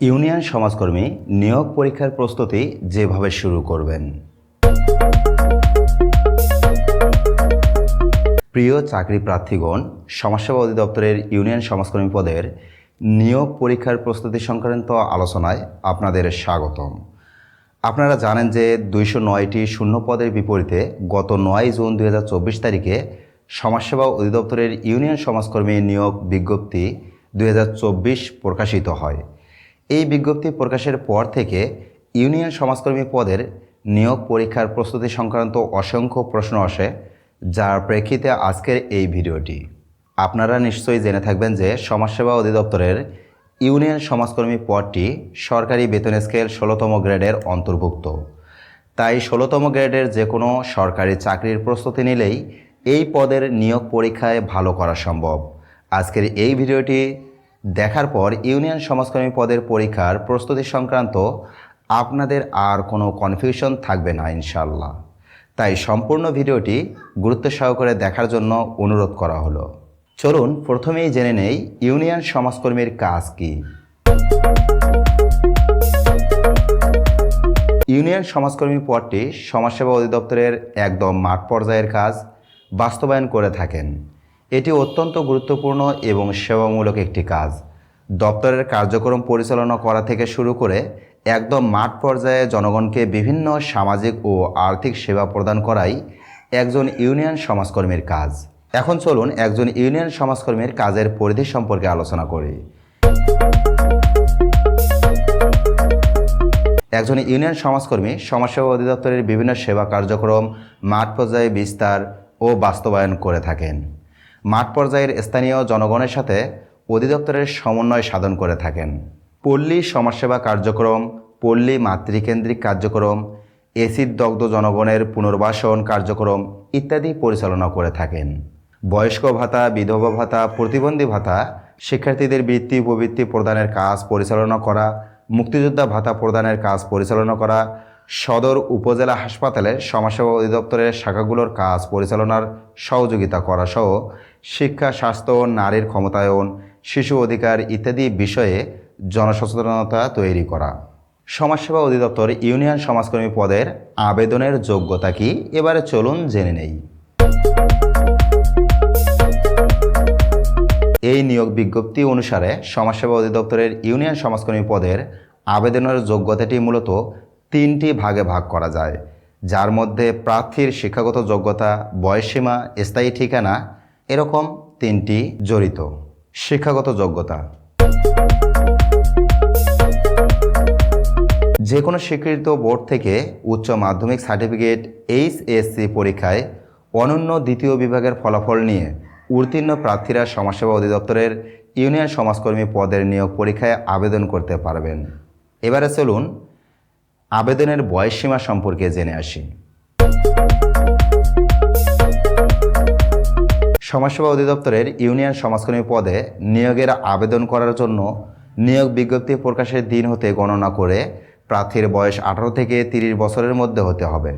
Union সমাজকর্মী নিয়োগ পরীক্ষার প্রস্তুতি যেভাবে শুরু করবেন। প্রিয় চাকরি প্রার্থীগণ, সমাজসেবা অধিদপ্তরের ইউনিয়ন সমাজকর্মী পদের নিয়োগ পরীক্ষার প্রস্তুতি সংক্রান্ত আলোচনায় আপনাদের স্বাগতম। আপনারা জানেন যে দুইশো নয়টি শূন্য পদের বিপরীতে গত নয় জুন দু হাজার চব্বিশ তারিখে সমাজসেবা অধিদপ্তরের ইউনিয়ন সমাজকর্মী নিয়োগ বিজ্ঞপ্তি দু হাজার চব্বিশ প্রকাশিত হয়। এই বিজ্ঞপ্তি প্রকাশের পর থেকে ইউনিয়ন সমাজকর্মী পদের নিয়োগ পরীক্ষার প্রস্তুতি সংক্রান্ত অসংখ্য প্রশ্ন আসে, যার প্রেক্ষিতে আজকের এই ভিডিওটি। আপনারা নিশ্চয়ই জেনে থাকবেন যে সমাজসেবা অধিদপ্তরের ইউনিয়ন সমাজকর্মী পদটি সরকারি বেতন স্কেল ষোলোতম গ্রেডের অন্তর্ভুক্ত। তাই ষোলোতম গ্রেডের যে কোনো সরকারি চাকরির প্রস্তুতি নিলেই এই পদের নিয়োগ পরীক্ষায় ভালো করা সম্ভব। আজকের এই ভিডিওটি দেখার পর ইউনিয়ন সমাজকর্মী পদের পরীক্ষার প্রস্তুতি সংক্রান্ত আপনাদের আর কোনো কনফিউশন থাকবে না ইনশাল্লাহ তাই সম্পূর্ণ ভিডিওটি গুরুত্ব সহকারে দেখার জন্য অনুরোধ করা হলো। চলুন প্রথমেই জেনে নেই ইউনিয়ন সমাজকর্মীর কাজ কী। ইউনিয়ন সমাজকর্মী পদটি সমাজসেবা অধিদপ্তরের একদম মাঠ পর্যায়ের কাজ, বাস্তবায়ন করে থাকেন। এটি অত্যন্ত গুরুত্বপূর্ণ এবং সেবামূলক একটি কাজ। দপ্তরের কার্যক্রম পরিচালনা করা থেকে শুরু করে একদম মাঠ পর্যায়ে জনগণকে বিভিন্ন সামাজিক ও আর্থিক সেবা প্রদান করাই একজন ইউনিয়ন সমাজকর্মীর কাজ। এখন চলুন একজন ইউনিয়ন সমাজকর্মীর কাজের পরিধি সম্পর্কে আলোচনা করি। একজন ইউনিয়ন সমাজকর্মী সমাজসেবা অধিদপ্তরের বিভিন্ন সেবা কার্যক্রম, মাঠ পর্যায়ে বিস্তার ও বাস্তবায়ন করে থাকেন। মাঠ পর্যায়ের স্থানীয় জনগণের সাথে অধিদপ্তরের সমন্বয় সাধন করে থাকেন। পল্লী সমাজসেবা কার্যক্রম, পল্লী মাতৃকেন্দ্রিক কার্যক্রম, এসিড দগ্ধ জনগণের পুনর্বাসন কার্যক্রম ইত্যাদি পরিচালনা করে থাকেন। বয়স্ক ভাতা, বিধবা ভাতা, প্রতিবন্ধী ভাতা, শিক্ষার্থীদের বৃত্তি, উপবৃত্তি প্রদানের কাজ পরিচালনা করা, মুক্তিযোদ্ধা ভাতা প্রদানের কাজ পরিচালনা করা, সদর উপজেলা হাসপাতালে সমাজসেবা অধিদপ্তরের শাখাগুলোর কাজ পরিচালনার সহযোগিতা করা সহ শিক্ষা, স্বাস্থ্য, নারীর ক্ষমতায়ন, শিশু অধিকার ইত্যাদি বিষয়ে জনসচেতনতা তৈরি করা। সমাজসেবা অধিদপ্তর ইউনিয়ন সমাজকর্মী পদের আবেদনের যোগ্যতা কি? এবারে চলুন জেনে নেই। এই নিয়োগ বিজ্ঞপ্তি অনুসারে সমাজসেবা অধিদপ্তরের ইউনিয়ন সমাজকর্মী পদের আবেদনের যোগ্যতাটি মূলত তিনটি ভাগে ভাগ করা যায়। যার মধ্যে প্রার্থীর শিক্ষাগত যোগ্যতা, বয়সসীমা, স্থায়ী ঠিকানা এরকম তিনটি জড়িত। শিক্ষাগত যোগ্যতা। যে কোনো স্বীকৃত বোর্ড থেকে উচ্চ মাধ্যমিক সার্টিফিকেট এইচএসসি পরীক্ষায় অনন্য দ্বিতীয় বিভাগের ফলাফল নিয়ে উত্তীর্ণ প্রার্থীরা সমাজসেবা অধিদপ্তরের ইউনিয়ন সমাজকর্মী পদের নিয়োগ পরীক্ষায় আবেদন করতে পারবেন। এবারে চলুন আবেদনের বয়সসীমা সম্পর্কে জেনে আসি। সমাজসেবা অধিদপ্তরের ইউনিয়ন সমাজকর্মী পদে নিয়োগের আবেদন করার জন্য নিয়োগ বিজ্ঞপ্তি প্রকাশের দিন হতে গণনা করে প্রার্থীর বয়স আঠারো থেকে তিরিশ বছরের মধ্যে হতে হবে।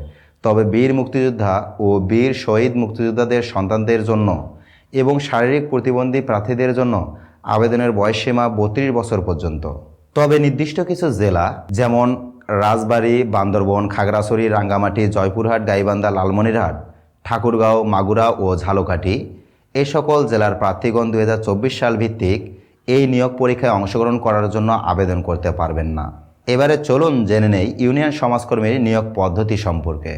তবে বীর মুক্তিযোদ্ধা ও বীর শহীদ মুক্তিযোদ্ধাদের সন্তানদের জন্য এবং শারীরিক প্রতিবন্ধী প্রার্থীদের জন্য আবেদনের বয়সসীমা বত্রিশ বছর পর্যন্ত। তবে নির্দিষ্ট কিছু জেলা যেমন রাজবাড়ী, বান্দরবন, খাগড়াছড়ি, রাঙ্গামাটি, জয়পুরহাট, গাইবান্ধা, লালমনিরহাট ঠাকুরগাঁও, মাগুরা ও ঝালকাঠি। এ সকল জেলার প্রার্থীগণ দুই হাজার চব্বিশ সাল ভিত্তিক এই নিয়োগ পরীক্ষায় অংশগ্রহণ করার জন্য আবেদন করতে পারবেন না। এবারে চলুন জেনে নেই ইউনিয়ন সমাজকর্মীর নিয়োগ পদ্ধতি সম্পর্কে।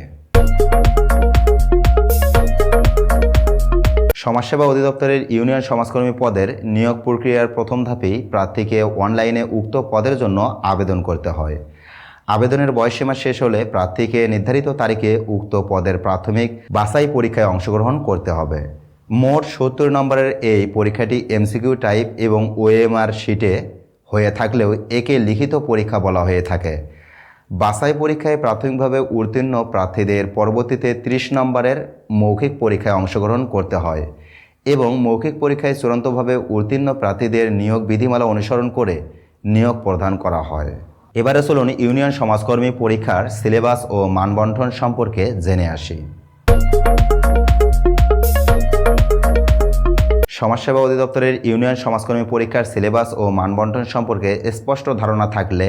সমাজসেবা অধিদপ্তরের ইউনিয়ন সমাজকর্মী পদের নিয়োগ প্রক্রিয়ার প্রথম ধাপেই প্রার্থীকে অনলাইনে উক্ত পদের জন্য আবেদন করতে হয়। আবেদনের বয়সসীমা শেষ হলে প্রার্থীকে নির্ধারিত তারিখে উক্ত পদের প্রাথমিক বাছাই পরীক্ষায় অংশগ্রহণ করতে হবে। মোট সত্তর নম্বরের এই পরীক্ষাটি এমসিকিউ টাইপ এবং ওএমআর শিটে হয়ে থাকলেও একে লিখিত পরীক্ষা বলা হয়ে থাকে। বাছাই পরীক্ষায় প্রাথমিকভাবে উত্তীর্ণ প্রার্থীদের পরবর্তীতে ত্রিশ নম্বরের মৌখিক পরীক্ষায় অংশগ্রহণ করতে হয় এবং মৌখিক পরীক্ষায় চূড়ান্তভাবে উত্তীর্ণ প্রার্থীদের নিয়োগ বিধিমালা অনুসরণ করে নিয়োগ প্রদান করা হয়। এবারে চলুন ইউনিয়ন সমাজকর্মী পরীক্ষার সিলেবাস ও মানবন্ঠন সম্পর্কে জেনে আসি। সমাজসেবা অধিদপ্তরের ইউনিয়ন সমাজকর্মী পরীক্ষার সিলেবাস ও মানবন্টন সম্পর্কে স্পষ্ট ধারণা থাকলে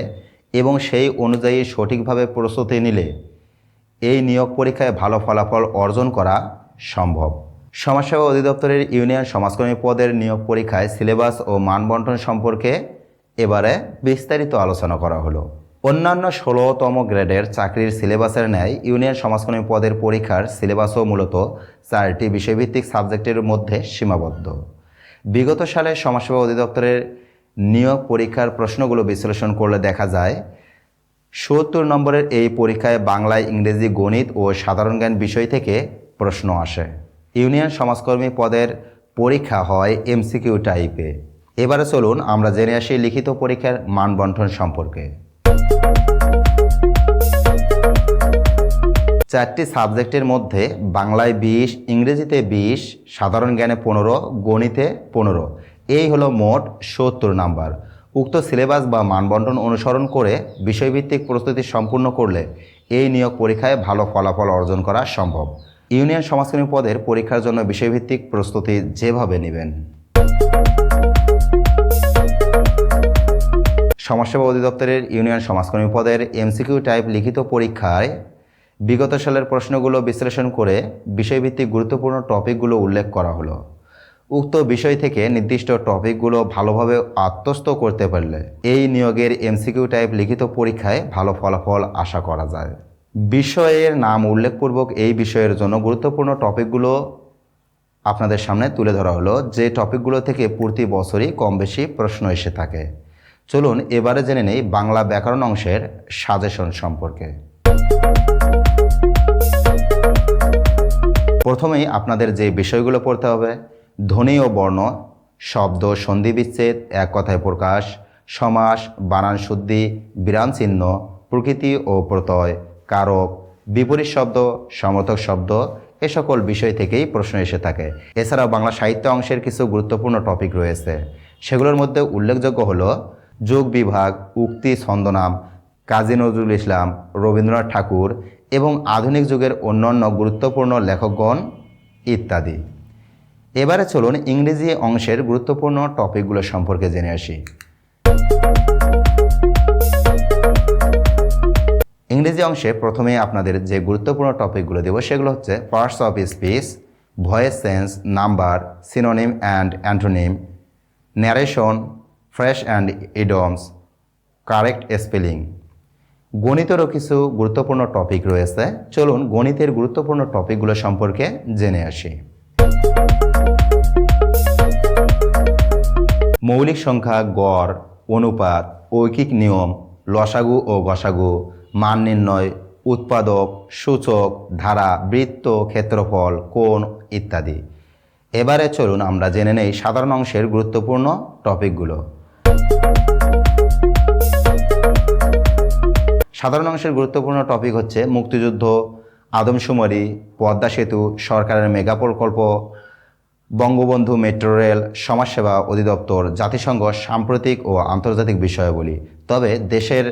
এবং সেই অনুযায়ী সঠিকভাবে প্রস্তুতি নিলে এই নিয়োগ পরীক্ষায় ভালো ফলাফল অর্জন করা সম্ভব। সমাজসেবা অধিদপ্তরের ইউনিয়ন সমাজকর্মী পদের নিয়োগ পরীক্ষায় সিলেবাস ও মানবন্টন সম্পর্কে এবারে বিস্তারিত আলোচনা করা হলো। অন্যান্য ষোলোতম গ্রেডের চাকরির সিলেবাসের ন্যায় ইউনিয়ন সমাজকর্মী পদের পরীক্ষার সিলেবাসও মূলত চারটি বিষয়ভিত্তিক সাবজেক্টের মধ্যে সীমাবদ্ধ। বিগত সালে সমাজসেবা অধিদপ্তরের নিয়োগ পরীক্ষার প্রশ্নগুলো বিশ্লেষণ করলে দেখা যায়, সত্তর নম্বরের এই পরীক্ষায় বাংলায় ইংরেজি, গণিত ও সাধারণ জ্ঞান বিষয় থেকে প্রশ্ন আসে। ইউনিয়ন সমাজকর্মী পদের পরীক্ষা হয় এমসিকিউ টাইপে। এবারে চলুন আমরা জেনে আসি লিখিত পরীক্ষার মানবন্টন সম্পর্কে। চারটি সাবজেক্টের মধ্যে বাংলায় বিশ, ইংরেজিতে বিশ, সাধারণ জ্ঞানে পনেরো, গণিতে পনেরো। এই হলো মোট সত্তর নাম্বার। উক্ত সিলেবাস বা মানবন্টন অনুসরণ করে বিষয়ভিত্তিক প্রস্তুতি সম্পূর্ণ করলে এই নিয়োগ পরীক্ষায় ভালো ফলাফল অর্জন করা সম্ভব। ইউনিয়ন সমাজকর্মী পদের পরীক্ষার জন্য বিষয়ভিত্তিক প্রস্তুতি যেভাবে নেবেন। সমাজসেবা অধিদপ্তরের ইউনিয়ন সমাজকর্মী পদের এমসিকিউ টাইপ লিখিত পরীক্ষায় বিগত সালের প্রশ্নগুলো বিশ্লেষণ করে বিষয়ভিত্তিক গুরুত্বপূর্ণ টপিকগুলো উল্লেখ করা হলো। উক্ত বিষয় থেকে নির্দিষ্ট টপিকগুলো ভালোভাবে আত্মস্থ করতে পারলে এই নিয়োগের এমসিকিউ টাইপ লিখিত পরীক্ষায় ভালো ফলাফল আশা করা যায়। বিষয়ের নাম উল্লেখপূর্বক এই বিষয়ের জন্য গুরুত্বপূর্ণ টপিকগুলো আপনাদের সামনে তুলে ধরা হলো, যে টপিকগুলো থেকে প্রতি বছরই কম বেশি প্রশ্ন এসে থাকে। চলুন এবারে জেনে নেই বাংলা ব্যাকরণ অংশের সাজেশন সম্পর্কে। প্রথমেই আপনাদের যে বিষয়গুলো পড়তে হবে, ধ্বনি ও বর্ণ, শব্দ, সন্ধি বিচ্ছেদ, এক কথায় প্রকাশ, সমাস, বানান শুদ্ধি, বিরাম চিহ্ন, প্রকৃতি ও প্রত্যয়, কারক, বিপরীত শব্দ, সমর্থক শব্দ, এ সকল বিষয় থেকেই প্রশ্ন এসে থাকে। এছাড়াও বাংলা সাহিত্য অংশের কিছু গুরুত্বপূর্ণ টপিক রয়েছে। সেগুলোর মধ্যে উল্লেখযোগ্য হলো যোগ বিভাগ, উক্তি ছন্দনাম, কাজী নজরুল ইসলাম, রবীন্দ্রনাথ ঠাকুর এবং আধুনিক যুগের অন্যান্য গুরুত্বপূর্ণ লেখকগণ ইত্যাদি। এবারে চলুন ইংরেজি অংশের গুরুত্বপূর্ণ টপিকগুলো সম্পর্কে জেনে আসি। ইংরেজি অংশে প্রথমে আপনাদের যে গুরুত্বপূর্ণ টপিকগুলো দেব সেগুলো হচ্ছে parts of speech, voice tense, number, synonym and antonym, narration phrase and idioms correct spelling. গণিতেরও কিছু গুরুত্বপূর্ণ টপিক রয়েছে। চলুন গণিতের গুরুত্বপূর্ণ টপিকগুলো সম্পর্কে জেনে আসি। মৌলিক সংখ্যা, গড়, অনুপাত, ঐকিক নিয়ম, লসাগু ও গসাগু, মান নির্ণয়, উৎপাদক, সূচক, ধারা, বৃত্ত, ক্ষেত্রফল, কোণ ইত্যাদি। এবারে চলুন আমরা জেনে নেই সাধারণ অংশের গুরুত্বপূর্ণ টপিকগুলো। সাধারণ অংশের গুরুত্বপূর্ণ টপিক হচ্ছে মুক্তিযুদ্ধ আদমশুমারি পদ্মা সেতু, সরকারের মেগা প্রকল্প, বঙ্গবন্ধু মেট্রো রেল সমাজসেবা অধিদপ্তর, জাতিসংঘ সাম্প্রতিক ও আন্তর্জাতিক বিষয়াবলী। তবে দেশের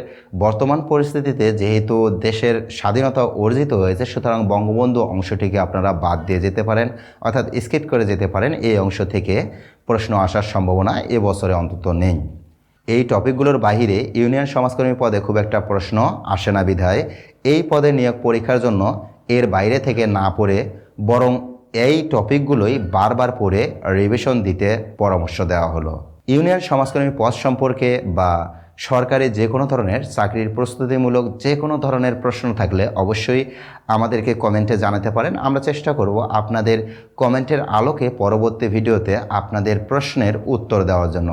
বর্তমান পরিস্থিতিতে যেহেতু দেশের স্বাধীনতা অর্জিত হয়েছে, সুতরাং বঙ্গবন্ধু অংশটিকে আপনারা বাদ দিয়ে যেতে পারেন, অর্থাৎ স্কিপ করে যেতে পারেন, এই অংশ থেকে প্রশ্ন আসার সম্ভাবনা এবছরে অন্তত নেই। এই টপিকগুলোর বাহিরে ইউনিয়ন সমাজকর্মী পদে খুব একটা প্রশ্ন আসে না বিধায়। এই পদে নিয়োগ পরীক্ষার জন্য এর বাইরে থেকে না পড়ে বরং এই টপিকগুলোই বারবার পড়ে রিভিশন দিতে পরামর্শ দেওয়া হলো। ইউনিয়ন সমাজকর্মী পদ সম্পর্কে বা সরকারি যে কোনো ধরনের চাকরির প্রস্তুতিমূলক যে কোনো ধরনের প্রশ্ন থাকলে অবশ্যই আমাদেরকে কমেন্টে জানাতে পারেন। আমরা চেষ্টা করব আপনাদের কমেন্টের আলোকে পরবর্তী ভিডিওতে আপনাদের প্রশ্নের উত্তর দেওয়ার জন্য।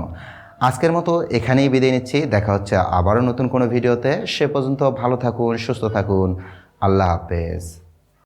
আজকের মতো এখানেই বিদায় নিচ্ছি। দেখা হচ্ছে আবারও নতুন কোনো ভিডিওতে। সে পর্যন্ত ভালো থাকুন, সুস্থ থাকুন। আল্লাহ হাফেজ।